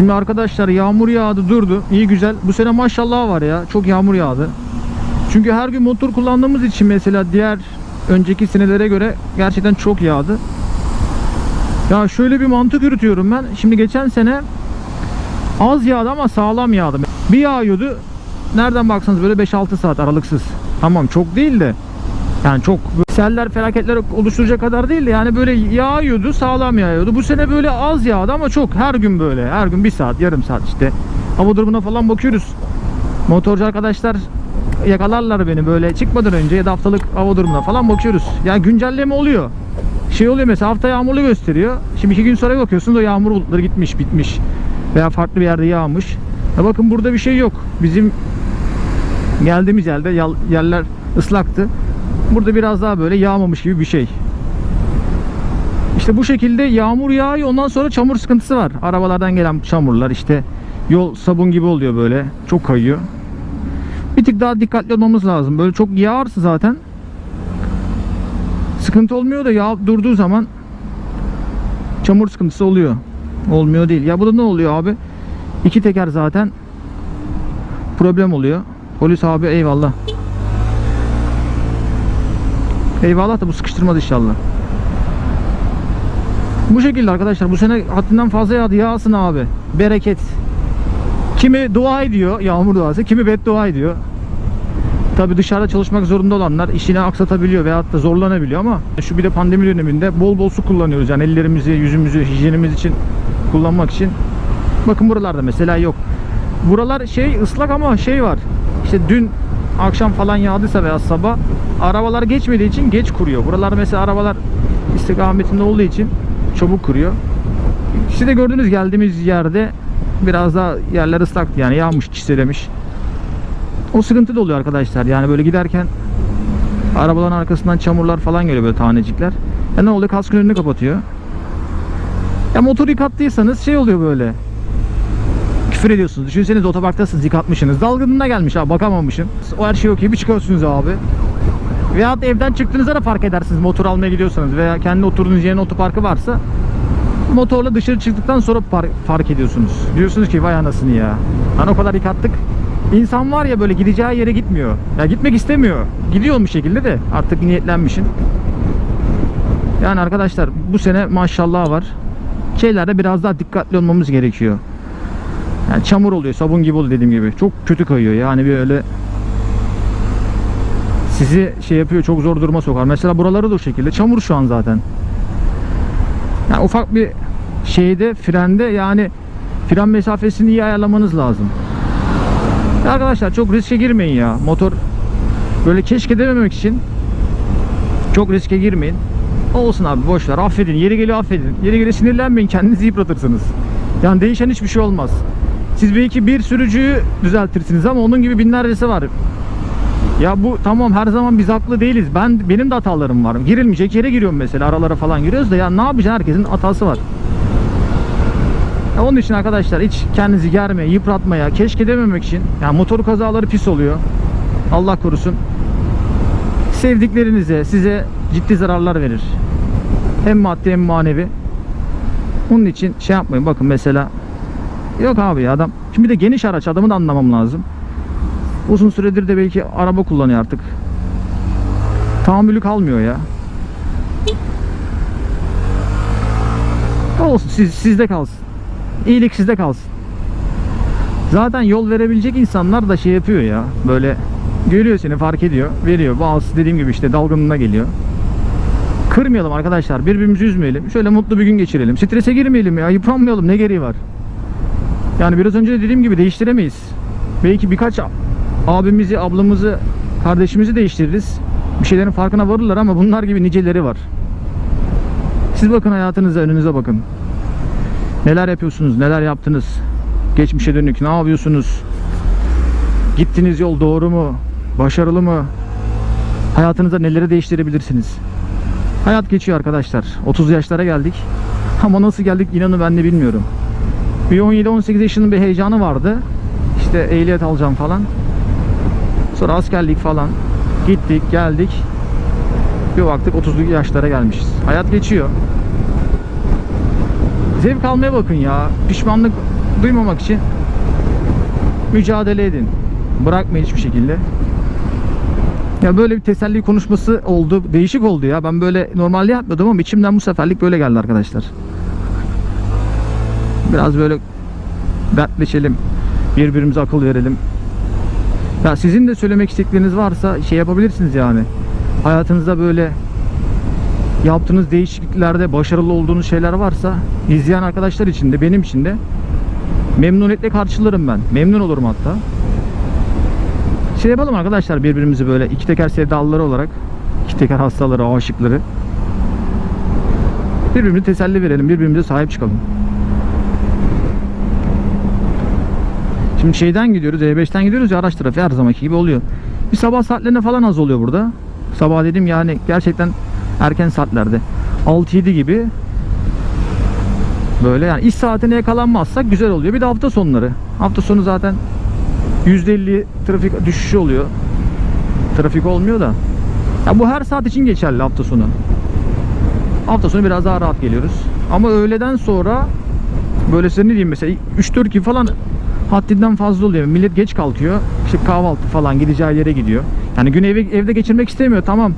Şimdi arkadaşlar yağmur yağdı durdu. İyi güzel. Bu sene maşallah var ya. Çok yağmur yağdı. Çünkü her gün motor kullandığımız için mesela diğer önceki senelere göre gerçekten çok yağdı. Ya şöyle bir mantık yürütüyorum ben. Şimdi geçen sene az yağdı ama sağlam yağdı. Bir yağıyordu. Nereden baksanız böyle 5-6 saat aralıksız. Tamam çok değil de yani çok seller felaketler oluşturacak kadar değil de yani böyle yağıyordu sağlam yağıyordu. Bu sene böyle az yağdı ama çok her gün böyle her gün bir saat yarım saat işte. Hava durumuna falan bakıyoruz. Motorcu arkadaşlar yakalarlar beni böyle çıkmadan önce ya da haftalık hava durumuna falan bakıyoruz. Yani güncelleme oluyor. Şey oluyor mesela hafta yağmurlu gösteriyor. Şimdi iki gün sonra bakıyorsunuz o yağmur bulutları gitmiş bitmiş. Veya farklı bir yerde yağmış. Ya bakın burada bir şey yok. Bizim geldiğimiz yerde yerler ıslaktı. Burada biraz daha böyle yağmamış gibi bir şey. İşte bu şekilde yağmur yağıyor ondan sonra çamur sıkıntısı var. Arabalardan gelen çamurlar işte yol sabun gibi oluyor böyle. Çok kayıyor. Bir tık daha dikkatli olmamız lazım. Böyle çok yağarsa zaten sıkıntı olmuyor da yağ durduğu zaman çamur sıkıntısı oluyor. Olmuyor değil. Ya burada ne oluyor abi? İki teker zaten problem oluyor. Polis abi eyvallah. Eyvallah da bu sıkıştırmaz inşallah. Bu şekilde arkadaşlar bu sene haddinden fazla yağdı yağsın abi. Bereket. Kimi dua ediyor yağmur duası, kimi beddua ediyor. Tabi dışarıda çalışmak zorunda olanlar işini aksatabiliyor veyahut da zorlanabiliyor ama şu bir de pandemi döneminde bol bol su kullanıyoruz. Yani ellerimizi, yüzümüzü, hijyenimiz için kullanmak için. Bakın buralarda mesela yok. Buralar şey ıslak ama şey var. İşte dün akşam falan yağdıysa veya sabah arabalar geçmediği için geç kuruyor. Buralar mesela arabalar istikametinde olduğu için çabuk kuruyor. Siz de gördünüz geldiğimiz yerde biraz daha yerler ıslaktı yani yağmış çiselemiş. O sıkıntı da oluyor arkadaşlar. Yani böyle giderken arabaların arkasından çamurlar falan geliyor böyle tanecikler. Ya ne oluyor? Kaskın önünü kapatıyor. Ya motoru yıkattıysanız şey oluyor böyle. Küfür ediyorsunuz. Düşünsenize otoparktasınız yıkatmışsınız. Dalgınına gelmiş abi bakamamışım. O her şey okey bir çıkıyorsunuz abi. Veyahut evden çıktığınızda da fark edersiniz motor almaya gidiyorsanız veya kendi oturduğunuz yerin otoparkı varsa motorla dışarı çıktıktan sonra fark ediyorsunuz. Diyorsunuz ki vay anasını ya. Hani o kadar yıkattık. İnsan var ya böyle gideceği yere gitmiyor. Ya gitmek istemiyor. Gidiyor bir şekilde de artık niyetlenmişsin. Yani arkadaşlar bu sene maşallah var. Şeylerde biraz daha dikkatli olmamız gerekiyor. Yani çamur oluyor, sabun gibi oluyor dediğim gibi. Çok kötü kayıyor. Yani böyle sizi şey yapıyor, çok zor duruma sokar. Mesela buraları da o şekilde. Çamur şu an zaten. Yani ufak bir şeyde, frende yani fren mesafesini iyi ayarlamanız lazım. Arkadaşlar çok riske girmeyin ya. Motor böyle keşke dememek için çok riske girmeyin. Olsun abi boş ver affedin. Yeri geliyor affedin. Yeri geliyor sinirlenmeyin kendinizi yıpratırsınız. Yani değişen hiçbir şey olmaz. Siz belki bir sürücüyü düzeltirsiniz ama onun gibi binlercesi var. Ya bu tamam her zaman biz haklı değiliz. Ben benim de hatalarım var. Girilmeyecek yere giriyorum mesela. Aralara falan giriyoruz da ya ne yapacaksın? Herkesin hatası var. Ya onun için arkadaşlar hiç kendinizi germeye, yıpratmaya, keşke dememek için. Yani motor kazaları pis oluyor. Allah korusun. Sevdiklerinize, size ciddi zararlar verir. Hem maddi hem manevi. Onun için şey yapmayın. Bakın mesela yok abi ya adam. Şimdi de geniş araç adamı da anlamam lazım. Uzun süredir de belki araba kullanıyor artık. Tahammülü kalmıyor ya. Olsun siz, sizde kalsın. İyilik sizde kalsın. Zaten yol verebilecek insanlar da şey yapıyor ya. Böyle görüyor seni fark ediyor. Veriyor. Bazısı dediğim gibi işte dalgınlığına geliyor. Kırmayalım arkadaşlar. Birbirimizi üzmeyelim. Şöyle mutlu bir gün geçirelim. Strese girmeyelim ya. Yıpranmayalım. Ne gereği var? Yani biraz önce de dediğim gibi değiştiremeyiz. Belki birkaç abimizi, ablamızı, kardeşimizi değiştiririz. Bir şeylerin farkına varırlar ama bunlar gibi niceleri var. Siz bakın hayatınıza, önünüze bakın. Neler yapıyorsunuz, neler yaptınız? Geçmişe dönük ne yapıyorsunuz? Gittiğiniz yol doğru mu? Başarılı mı? Hayatınızda neleri değiştirebilirsiniz? Hayat geçiyor arkadaşlar. 30 yaşlara geldik. Ama nasıl geldik inanın ben de bilmiyorum. Bir 17-18 yaşının bir heyecanı vardı. İşte ehliyet alacağım falan. Sonra askerlik falan. Gittik, geldik. Bir baktık 30'lu yaşlara gelmişiz. Hayat geçiyor. Zevk almaya bakın ya. Pişmanlık duymamak için mücadele edin. Bırakmayın hiçbir şekilde. Ya böyle bir teselli konuşması oldu. Değişik oldu ya. Ben böyle normalde yapmıyordum ama içimden bu seferlik böyle geldi arkadaşlar. Biraz böyle dertleşelim. Birbirimize akıl verelim. Ya sizin de söylemek istedikleriniz varsa şey yapabilirsiniz yani. Hayatınızda böyle yaptığınız değişikliklerde başarılı olduğunuz şeyler varsa izleyen arkadaşlar için de benim için de memnuniyetle karşılarım ben. Memnun olurum hatta. Şey yapalım arkadaşlar birbirimizi böyle iki teker sevdalıları olarak iki teker hastaları, aşıkları birbirimize teselli verelim, birbirimize sahip çıkalım. Şimdi şeyden gidiyoruz, E5'ten gidiyoruz ya araç trafiği her zamanki gibi oluyor. Bir sabah saatlerinde falan az oluyor burada. Sabah dedim yani gerçekten erken saatlerde. 6-7 gibi böyle yani iş saatine yakalanmazsak güzel oluyor. Bir de hafta sonları. Hafta sonu zaten %50 trafik düşüşü oluyor. Trafik olmuyor da. Ya bu her saat için geçerli hafta sonu. Hafta sonu biraz daha rahat geliyoruz. Ama öğleden sonra böyle size ne diyeyim mesela 3-4 gibi falan haddinden fazla oluyor. Millet geç kalkıyor. İşte kahvaltı falan gideceği yere gidiyor. Yani gün evi, evde geçirmek istemiyor tamam.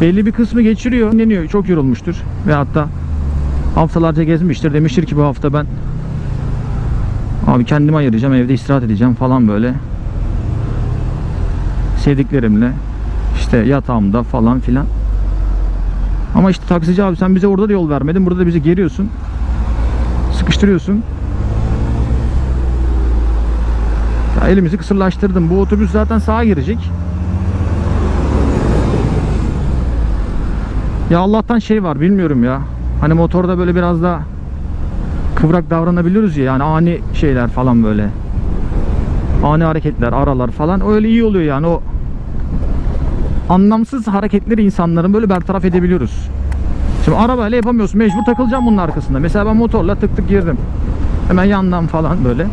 Belli bir kısmı geçiriyor. Dinleniyor. Çok yorulmuştur. Ve hatta haftalarca gezmiştir. Demiştir ki bu hafta ben abi kendime ayıracağım. Evde istirahat edeceğim falan böyle. Sevdiklerimle işte yatağımda falan filan. Ama işte taksici abi sen bize orada da yol vermedin. Burada da bizi geriyorsun. Sıkıştırıyorsun. Ya elimizi kısırlaştırdım. Bu otobüs zaten sağa girecek. Ya Allah'tan şey var bilmiyorum ya. Hani motorda böyle biraz da kıvrak davranabiliyoruz ya yani ani şeyler falan böyle. Ani hareketler, aralar falan öyle iyi oluyor yani o anlamsız hareketleri insanların böyle bertaraf edebiliyoruz. Şimdi arabayla yapamıyorsun. Mecbur takılacağım bunun arkasında. Mesela ben motorla tık tık girdim. Hemen yandan falan böyle.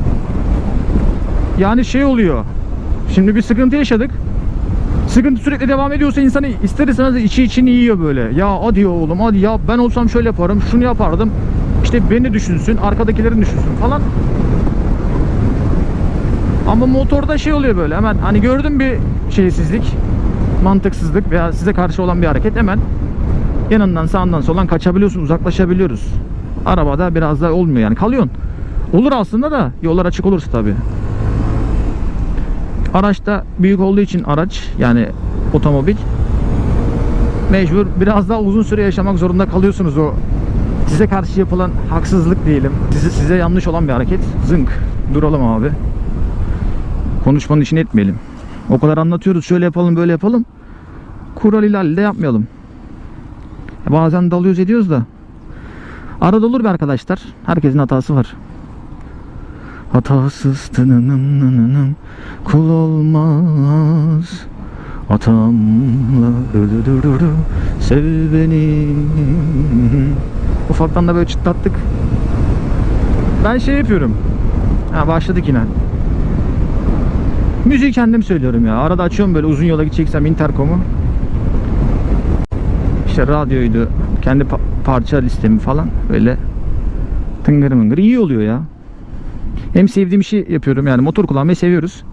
Yani şey oluyor. Şimdi bir sıkıntı yaşadık. Sıkıntı sürekli devam ediyorsa insanı ister istemez içi içini yiyor böyle. Ya hadi oğlum hadi ya ben olsam şöyle yaparım, şunu yapardım. İşte beni düşünsün, arkadakilerin düşünsün falan. Ama motorda şey oluyor böyle hemen hani gördüm bir şeysizlik, mantıksızlık veya size karşı olan bir hareket hemen yanından sağından soldan kaçabiliyorsun, uzaklaşabiliyoruz. Arabada biraz da olmuyor yani kalıyorsun. Olur aslında da yollar açık olursa tabii. Araçta büyük olduğu için araç yani otomobil mecbur biraz daha uzun süre yaşamak zorunda kalıyorsunuz o size karşı yapılan haksızlık diyelim. Size, size yanlış olan bir hareket. Zınk. Duralım abi. Konuşmanın içine etmeyelim. O kadar anlatıyoruz şöyle yapalım böyle yapalım. Kural ihlali de yapmayalım. Bazen dalıyoruz ediyoruz da. Arada olur be arkadaşlar. Herkesin hatası var. Hatasız tınınım nınınım kul olmaz. Atamla öldürürü sev beni. Ufaktan da böyle çıtlattık. Ben şey yapıyorum. Ha, Başladık yine. Müziği kendim söylüyorum ya. Arada açıyorum böyle uzun yola gideceksem interkomu İşte radyoydu Kendi pa- parça listemi falan Böyle Tıngır mıngır iyi oluyor ya hem sevdiğim işi yapıyorum yani motor kullanmayı seviyoruz.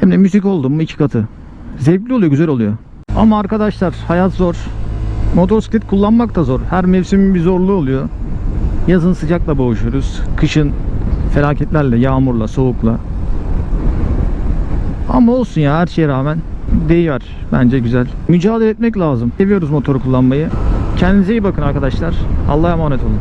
Hem de müzik oldu mu iki katı. Zevkli oluyor, güzel oluyor. Ama arkadaşlar hayat zor. Motosiklet kullanmak da zor. Her mevsimin bir zorluğu oluyor. Yazın sıcakla boğuşuyoruz. Kışın felaketlerle, yağmurla, soğukla. Ama olsun ya her şeye rağmen değiyor. Bence güzel. Mücadele etmek lazım. Seviyoruz motoru kullanmayı. Kendinize iyi bakın arkadaşlar. Allah'a emanet olun.